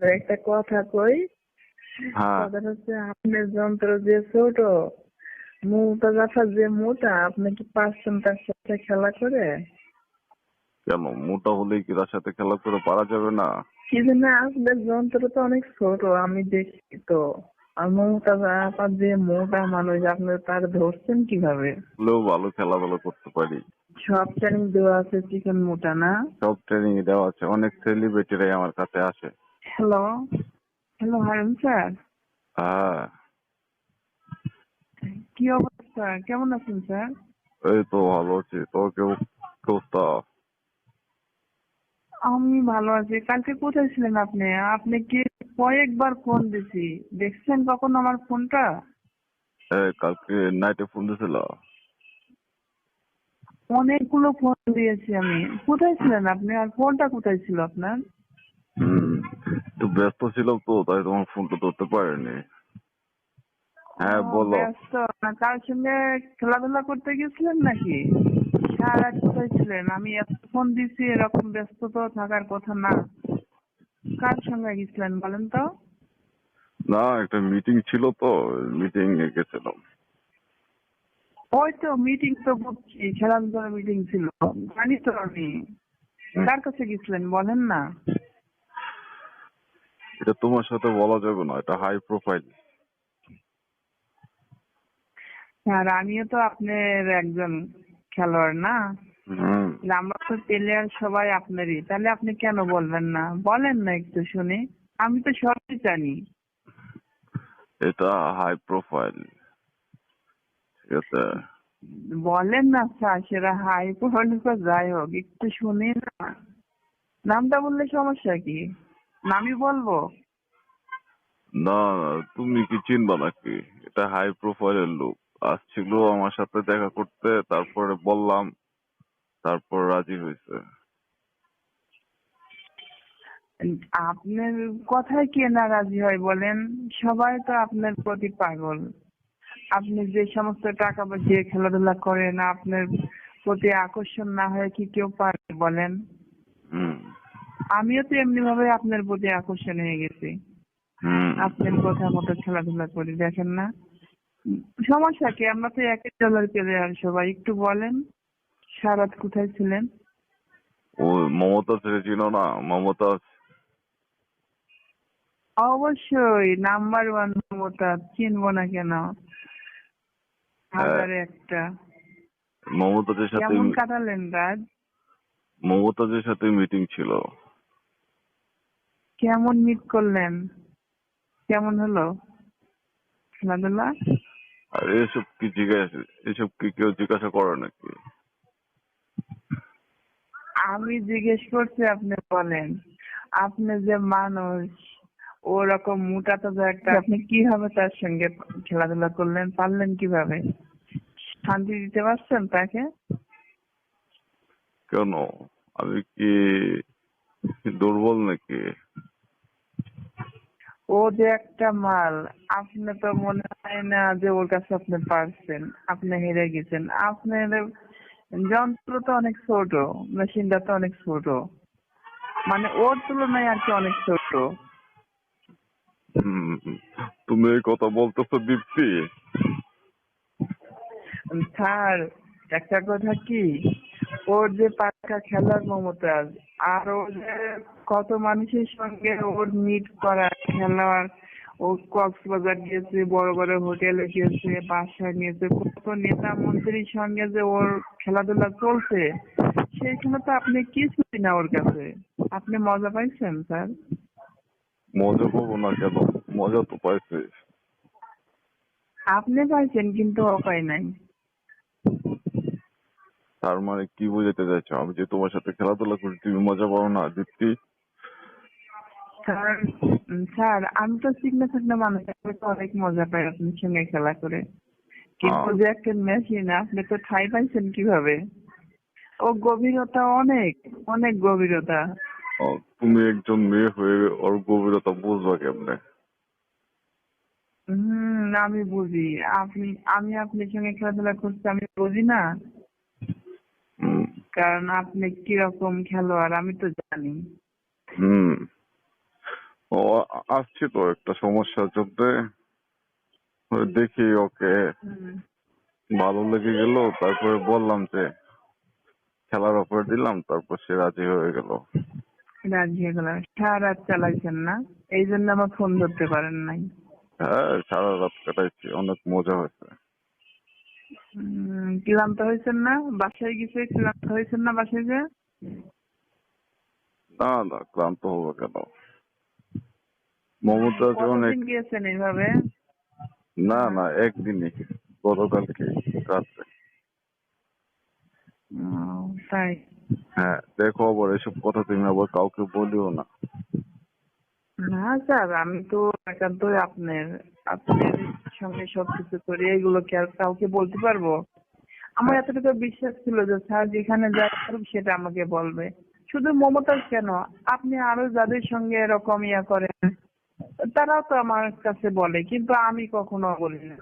একটা কথা কই? হ্যাঁ। হচ্ছে আপনার যন্ত্র যে ছোট মোটা গাছা যে মোটা আপনি কি পারছেন তার সাথে খেলা করে? কেন? মোটা হলেই কি তার সাথে খেলা করে পারা যাবে না? কি না আপনার যন্ত্র তো অনেক ছোট আমি দেখি তো। আর মোটা গাছা যে মোটা মানুষ আপনি তার ধরছেন কীভাবে? ভালো খেলাধুলা করতে পারি। সব ট্রেনিং দেওয়া আছে চিকেন মোটা না? সব ট্রেনিং দেওয়া আছে অনেক সেলিব্রিটিরাই আমার কাছে আসে। হ্যালো হ্যালো হারুন স্যার হ্যাঁ কি অবস্থা কেমন আছেন স্যার এই তো ভালো আছি। কেউ অবস্থা? আমি ভালো আছি। কালকে কোথায় ছিলেন আপনি? আপনি কি কয়েকবার ফোন দিছি। দেখছেন কখন আমার ফোনটা? কালকে নাইটে ফোন দিছিল। অনেকগুলো ফোন দিয়েছি আমি। কোথায় ছিলেন আপনি? আর ফোনটা কোথায় ছিল আপনার? হুম একটু ব্যস্ত ছিলাম তো তাই তোমার ফোনটা ধরতে পারিনি। হ্যাঁ বলো। ব্যস্ত না কার সঙ্গে খেলাধুলা করতে গেছিলেন নাকি? সারা কোথায় ছিলেন? আমি এত ফোন দিছি এরকম ব্যস্ত তো থাকার কথা না। কার সঙ্গে গেছিলেন বলেন তো? না একটা মিটিং ছিল তো মিটিং এ গেছিলাম। ওই তো মিটিং তো বুঝছি খেলাধুলার মিটিং ছিল। জানি তো আমি। কার কাছে গেছিলেন বলেন না? এটা তোমার সাথে বলা যাবে না এটা হাই প্রোফাইল আর আমিও তো আপনার একজন খেলোয়াড় না? আমরা তো প্লেয়ার সবাই আপনারই। তাহলে আপনি কেন বলবেন না? বলেন না একটু শুনি। আমি তো সবই জানি। এটা হাই প্রোফাইল ঠিক আছে? বলেন না স্যার সেটা হাই প্রোফাইল যাই হোক একটু শুনি না। নামটা বললে সমস্যা কি? নামই বলব। না তুমি কি চিনবা নাকি? এটা হাই প্রোফাইলের লোক। আসছিল আমার সাথে দেখা করতে তারপরে বললাম তারপর রাজি হয়েছে। আপনার কথায় কে না রাজি হয় বলেন? সবাই তো আপনার প্রতি পাগল। আপনি যে সমস্ত টাকা দিয়ে খেলাধুলা করেন আপনার প্রতি আকর্ষণ না হয়ে কি কেউ পারে বলেন? হুম। আমিও তো এমনি ভাবে আপনার প্রতি আকর্ষণ হয়ে গেছি। আপনার কথা মতো খেলাধুলা করি দেখেন না? সমস্যা কি? আমরা তো একই দলের প্লেয়ার সবাই একটু বলেন সারাত কোথায় ছিলেন? ও মমতা ছেড়ে চিনো না মমতা। অবশ্যই নাম্বার ওয়ান মমতা চিনবো না কেন? হাজারে একটা। মমতাজের সাথে কেমন কাটালেন রাজ মমতাজের সাথে মিটিং ছিল। কেমন মিট করলেন? কেমন হলো? খেলাধুলা? আর এসব কি জিজ্ঞাসা এসব কি কেউ জিজ্ঞাসা করে নাকি? আমি জিজ্ঞেস করছি আপনি বলেন। আপনি যে মানুষ ওরকম মোটা তো একটা আপনি কীভাবে তার সঙ্গে খেলাধুলা করলেন? পারলেন কীভাবে? শান্তি দিতে পারছেন তাকে? কেন? আমি কি দুর্বল নাকি? ও যে একটা মাল আপনি তো মনে হয় না যে ওর কাছে আপনি পারছেন আপনি হেরে গেছেন। আপনার যন্ত্র তো অনেক ছোট মেশিনটা তো অনেক ছোট। মানে ওর তুলনায় আর কি অনেক ছোট। তুমি এই কথা বলতেছো দীপ্তি। স্যার একটা কথা কি? ওর যে পাক্কা খেলার মমতাজ আর ও যে কত মানুষের সঙ্গে ওর মিট করা খেলার ও কক্সবাজার গিয়েছে বড় বড় হোটেলে গিয়েছে বাসায় নিয়েছে। কত নেতা মন্ত্রীর সঙ্গে যে ওর খেলাধুলা চলছে সেইখানে তো আপনি কিছুই না ওর কাছে। আপনি মজা পাইছেন স্যার? মজা পাবো না কেন? মজা তো পাইছি। আপনি পাইছেন কিন্তু ও পাই নাই। তার মানে কি বোঝাতে চাইছো? আমি যে তোমার সাথে খেলাধুলা করি তুমি মজা পাও না দীপ্তি? স্যার উম, স্যার আমি তো চিকনা চিকনা মানুষ আমি তো অনেক মজা পাই আপনার সঙ্গে খেলা করে। কিন্তু যে একটা মেশিন আপনি তো ঠাই পাইছেন কীভাবে? ও গভীরতা অনেক অনেক গভীরতা। তুমি একজন মেয়ে হয়ে ওর গভীরতা বুঝবা কেমনে? হম আমি বুঝি। আপনি আমি আপনার সঙ্গে খেলাধুলা করছি আমি বুঝি না? কারণ আপনি কীরকম খেলোয়াড় আমি তো জানি। হুম। ও আসছে তো একটা সমস্যার জন্য দেখি ওকে ভালো লেগে গেল তারপরে বললাম যে খেলার অফার দিলাম তারপর সে রাজি হয়ে গেল। রাজি হয়ে গেলাম সারা রাত চালাইছেন না? এই জন্য আমার ফোন ধরতে পারেন নাই। হ্যাঁ সারা রাত কাটাইছি অনেক মজা হয়েছে। ক্লান্ত হয়েছেন না? বাসায় গেছে ক্লান্ত হয়েছেন না বাসায় যে না না ক্লান্ত হবে কেন? মমতা যে অনেক কতদিন গিয়েছেন এইভাবে? না না একদিনই। গতকালকে রাত্রে। তাই? হ্যাঁ দেখো আবার এসব কথা তুমি আবার কাউকে বলিও না। না স্যার আমি তো একান্তই আপনার আপনার সঙ্গে সবকিছু করি এগুলো কি আর কাউকে বলতে পারব? আমার এতটুকু বিশ্বাস ছিল যে স্যার যেখানে যা করুক সেটা আমাকে বলবে। শুধু মমতাজ কেন? আপনি আরও যাদের সঙ্গে এরকম ইয়া করেন তারাও তো আমার কাছে বলে কিন্তু আমি কখনো বলি না।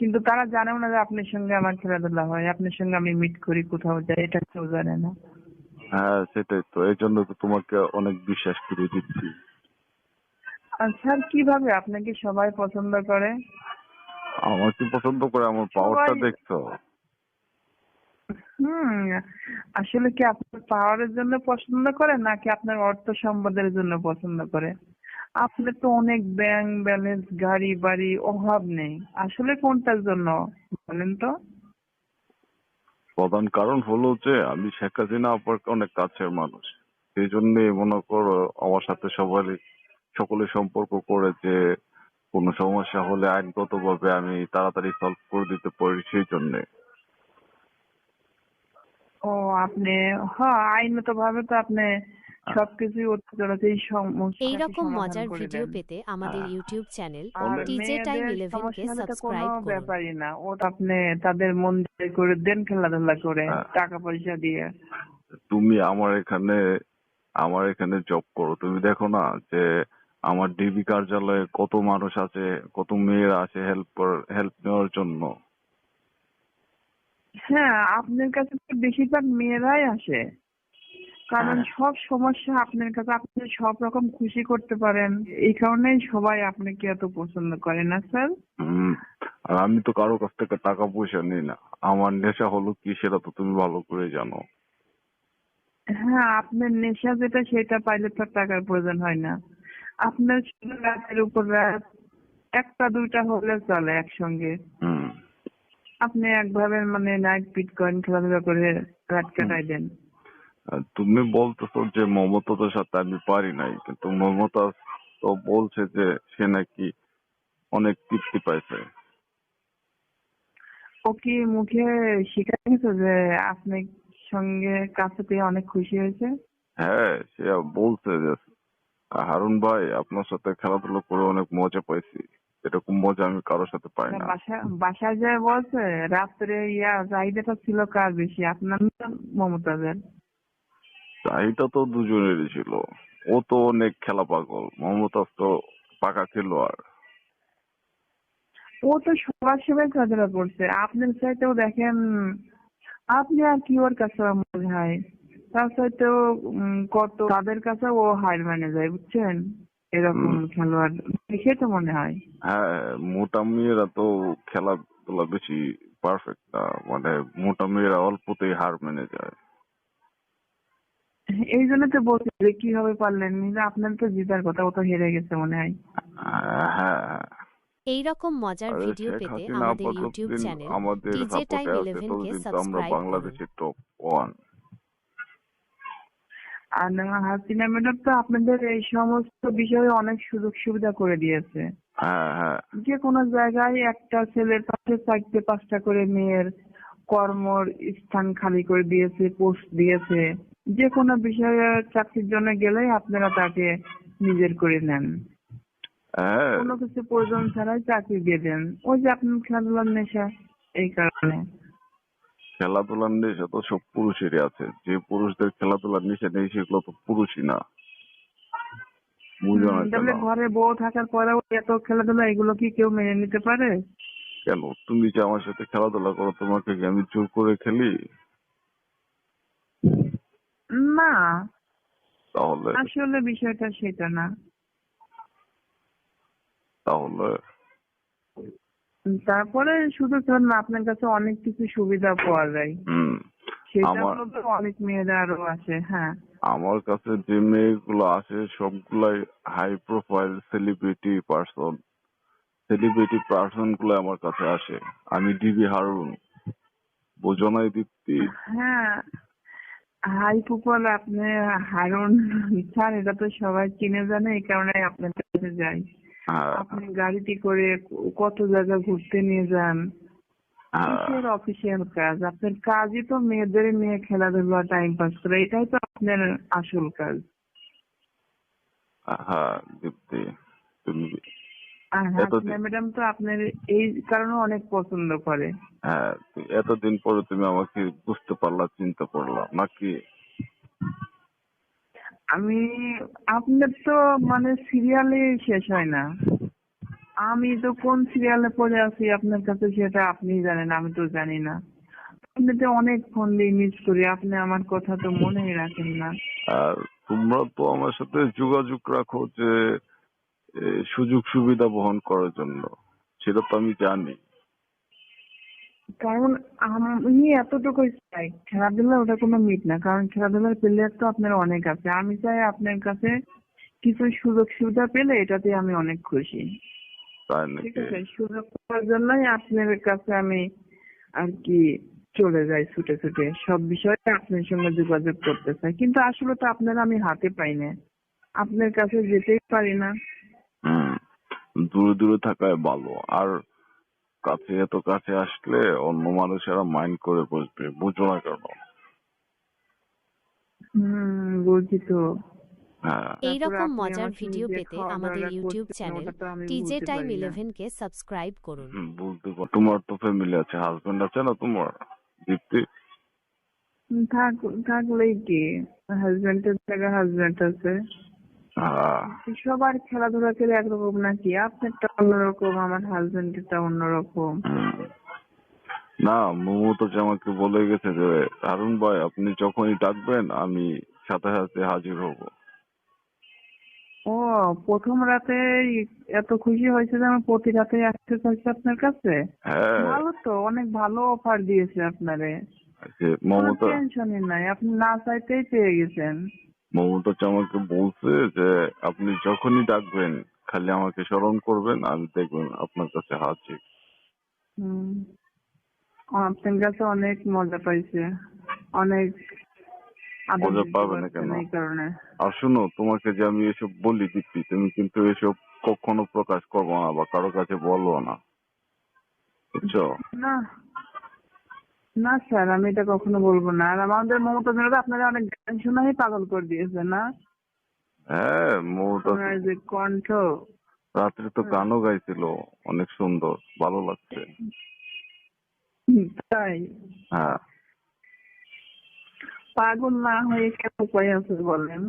কিন্তু তারা জানেও না যে আপনার সঙ্গে আমার খেলাধুলা হয় আপনার সঙ্গে আমি মিট করি কোথাও যাই এটা কেউ জানে না। হ্যাঁ সেটাই তো। এই জন্য তো তোমাকে অনেক বিশ্বাস করে দিচ্ছি। আর স্যার কীভাবে আপনাকে সবাই পছন্দ করে? আমার কি পছন্দ করে? আমার পাওয়ারটা দেখছ? হুম আসলে কি আপনার পাওয়ারের জন্য পছন্দ করে নাকি আপনার অর্থ সম্পদের জন্য পছন্দ করে? আপনার তো অনেক ব্যাংক ব্যালেন্স গাড়ি বাড়ি অভাব নেই। আসলে কোনটার জন্য বলেন তো? প্রধান কারণ হলো যে আমি শেখ হাসিনা আপার অনেক কাছের মানুষ। সেই জন্য মনে করো আমার সাথে সবাই সকলে সম্পর্ক করে যে কোনো সমস্যা হলে আইনগত ভাবে আমি তাড়াতাড়ি সলভ করে দিতে পারি সেই জন্য। ও আপনি হ্যাঁ আইনত ভাবে তো আপনি সবকিছুই অতি এই সমস্যা এইরকম মজার ভিডিও পেতে আমাদের হ্যাঁ। ইউটিউব চ্যানেল টিজে টাইম মেয়েদের ইলেভেনকে সমস্যা হলে তো সাবস্ক্রাইব কোনো করুন। ব্যাপারই না। ওটা আপনি তাদের মন জয় করে দেন খেলাধুলা করে হ্যাঁ। টাকা পয়সা দিয়ে। তুমি আমার এখানে আমার এখানে জব করো। তুমি দেখো না যে আমার ডিবি কার্যালয়ে কত মানুষ আছে কত মেয়েরা আছে হেল্প হেল্প নেওয়ার জন্য? হ্যাঁ আপনার কাছে তো বেশিরভাগ মেয়েরাই আসে। কারণ হ্যাঁ। সব সমস্যা আপনার কাছে আপনি সব রকম খুশি করতে পারেন। এই কারণেই সবাই আপনাকে এত পছন্দ করে না স্যার? আর আমি তো কারও কাছ থেকে টাকা পয়সা নিই না। আমার নেশা হলো কি সেটা তো তুমি ভালো করে জানো। হ্যাঁ আপনার নেশা যেটা সেটা পাইলে তো টাকার প্রয়োজন হয় না। আপনার শুধু রাতের উপর রাত একটা দুইটা হলে চলে একসঙ্গে। আপনি একভাবে মানে নাইট পিট করেন খেলাধুলা করে রাত কাটাই দেন। তুমি বলতেছো যে মমতাদের সাথে আমি পারি নাই কিন্তু মমতা তো বলছে যে সে নাকি অনেক তৃপ্তি পাইছে। ও কি মুখে স্বীকার করেছে যে আপনার সঙ্গে কাছে পেয়ে অনেক খুশি হয়েছে? হ্যাঁ সে বলছে যে হারুন ভাই আপনার সাথে খেলাধুলা করে অনেক মজা পাইছি। এরকম মজা আমি কারোর সাথে পাই না। বাসা বাসায় যায় বলছে রাত্রে ইয়া চাহিদাটা ছিল কার বেশি? আপনার মমতাজের? চাহিদা তো দুজনেরই ছিল। ও তো অনেক খেলা পাগল মমতাজ তো পাকা খেলোয়াড়। ও তো সবার সবাই খেলাধুলা করছে। আপনার চাইতেও দেখেন আপনি আর কি ওর কাছে মনে হয়? তার উম, কত তাদের কাছে ও হার মেনে যায় বুঝছেন? এরকম খেলোয়াড় দেখে তো মনে হয়। হ্যাঁ মোটা মেয়েরা তো খেলাধুলা বেশি পারফেক্ট না মানে মোটা মেয়েরা অল্পতেই হার মেনে যায় এই জন্য তো বলছি যে কীভাবে পারলেন? আপনার তো জেতার কথা ও তো হেরে গেছে মনে হয়। হ্যাঁ। হ্যাঁ এই রকম মজার ভিডিও পেতে আমাদের ইউটিউব চ্যানেল আমাদের টিজে টাইম সাপোর্টে আছে ইলেভেনকে ততদিন তো সাবস্ক্রাইব করুন। বাংলাদেশের টপ ওয়ান আর না, হাসিনা ম্যাডাম তো আপনাদের এই সমস্ত বিষয়ে অনেক সুযোগ সুবিধা করে দিয়েছে। হ্যাঁ হ্যাঁ। যে কোনো জায়গায় একটা ছেলের পাশে চারটে পাঁচটা করে মেয়ের কর্মর স্থান খালি করে দিয়েছে পোস্ট দিয়েছে। যে কোনো বিষয়ে চাকরির জন্য গেলেই আপনারা তাকে নিজের করে নেন। হ্যাঁ। কোনো কিছু প্রয়োজন ছাড়াই চাকরি দিয়ে দেন। ওই যে আপনার খেলাধুলার নেশা এই কারণে। খেলাধুলার নেশা তো সব পুরুষেরই আছে। যে পুরুষদের খেলাধুলার নেশা নেই সেগুলো তো পুরুষই না। বুঝো না তাহলে ঘরে বউ থাকার পরেও এত খেলাধুলা এগুলো কি কেউ মেনে নিতে পারে? কেন? তুমি যে আমার সাথে খেলাধুলা করো তোমাকে কি আমি জোর করে খেলি? না। তাহলে আসলে বিষয়টা সেটা না। তাহলে তারপরে শুধু ধরুন আপনার কাছে অনেক কিছু সুবিধা পাওয়া যায়। হুম সেটা অনেক মেয়েরা আরও আছে হ্যাঁ। আমার কাছে যে মেয়েগুলো আসে সবগুলাই high profile celebrity person celebrity পার্সনগুলো আমার কাছে আসে। আমি ডিবি হারুন বোঝো নাই দীপ্তি। হ্যাঁ হাই কুপল আপনি হারুন স্যার এটা তো সবাই চিনে জানে এই কারণে আপনার কাছে যাই। আপনি গাড়িতে করে কত জায়গা ঘুরতে নিয়ে যান? কিসের অফিসিয়াল কাজ? আপনার কাজই তো মেয়েদের নিয়ে খেলাধুলা টাইম পাস করে এটাই তো আপনার আসল কাজ। হ্যাঁ দীপ্তি তুমি ম্যাডাম তো আপনার এই কারণে অনেক পছন্দ করে। হ্যাঁ এতদিন পরে তুমি আমাকে বুঝতে পারলা চিনতে পারলা নাকি আমি, আপনার তো মানে সিরিয়ালে শেষ হয় না। আমি তো কোন সিরিয়ালে পড়ে আছি আপনার কাছে সেটা আপনি জানেন, আমি তো জানি না। আপনি তো অনেক ফোন দিয়ে মিস করি, আপনি আমার কথা তো মনেই রাখেন না। আর তোমরা তো আমার সাথে যোগাযোগ রাখো যে সুযোগ সুবিধা বহন করার জন্য, সেটা তো আমি জানি। কারণ আমি এতটুকুই চাই। খেলাধুলা ওটা কোনো মিট না কারণ খেলাধুলার প্লেয়ার তো আপনার অনেক আছে। আমি চাই আপনার কাছে কিছু সুযোগ সুবিধা পেলে এটাতে আমি অনেক খুশি। ঠিক আছে সুযোগ পাওয়ার জন্যই আপনার কাছে আমি আর কি চলে যাই ছুটে ছুটে। সব বিষয়ে আপনার সঙ্গে যোগাযোগ করতে চাই। কিন্তু আসলে তো আপনার আমি হাতে পাই না। আপনার কাছে যেতেই পারি না। দূরে দূরে থাকায় ভালো। আর কাছে এত কাছে আসলে অন্য মানুষেরা মাইন্ড করে বসবে বুঝো না কেন? হম বুঝি তো। হ্যাঁ। এই তারপরে রকম আপনি মজার ভিডিও পেতে আমাদের YouTube channel TJ time eleven কে সাবস্ক্রাইব করুন। পার তোমার তো ফ্যামিলি আছে হাজবেন্ড আছে না তোমার? দীপ্তি? থাক থাকলেই কি? হাজবেন্ডের জায়গায় হাজবেন্ড আছে। সবার খেলাধুলা করে একরকম নাকি? আপনারটা অন্যরকম আমার হাজবেন্ডেরটা অন্যরকম। না মোমো তো আমাকে বলে গেছে যে হারুন ভাই আপনি যখনই ডাকবেন আমি সাথে সাথে হাজির হব। ও প্রথম রাতে এত খুশি হয়েছে যে আমি প্রতি রাতে আসতে চাইছি আপনার কাছে? হ্যাঁ। ভালো তো অনেক ভালো অফার দিয়েছে আপনারে। মমতা টেনশনই নাই আপনি না চাইতেই পেয়ে গেছেন। মমতা যে আমাকে বলছে যে আপনি যখনই ডাকবেন খালি আমাকে স্মরণ করবেন আমি দেখবেন আপনার কাছে হাজির। আপনার কাছে অনেক মজা পাইছে। অনেক মজা পাবে না কেন? আর শুনো তোমাকে যে আমি এসব বলি দিচ্ছি তুমি কিন্তু এসব কখনো প্রকাশ করব না বা কারও কাছে বলব না। বুঝছ? না না স্যার আমি এটা কখনো বলব না। আর আমাদের মমতা জনতা আপনারা অনেক গান শোনাই পাগল করে দিয়েছে না? হ্যাঁ মমতা ওনার যে কণ্ঠ। রাত্রে তো গানও গাইছিল অনেক সুন্দর ভালো লাগছে। তাই? হ্যাঁ। পাগল না হয়ে কেন উপায় আছে বলেন?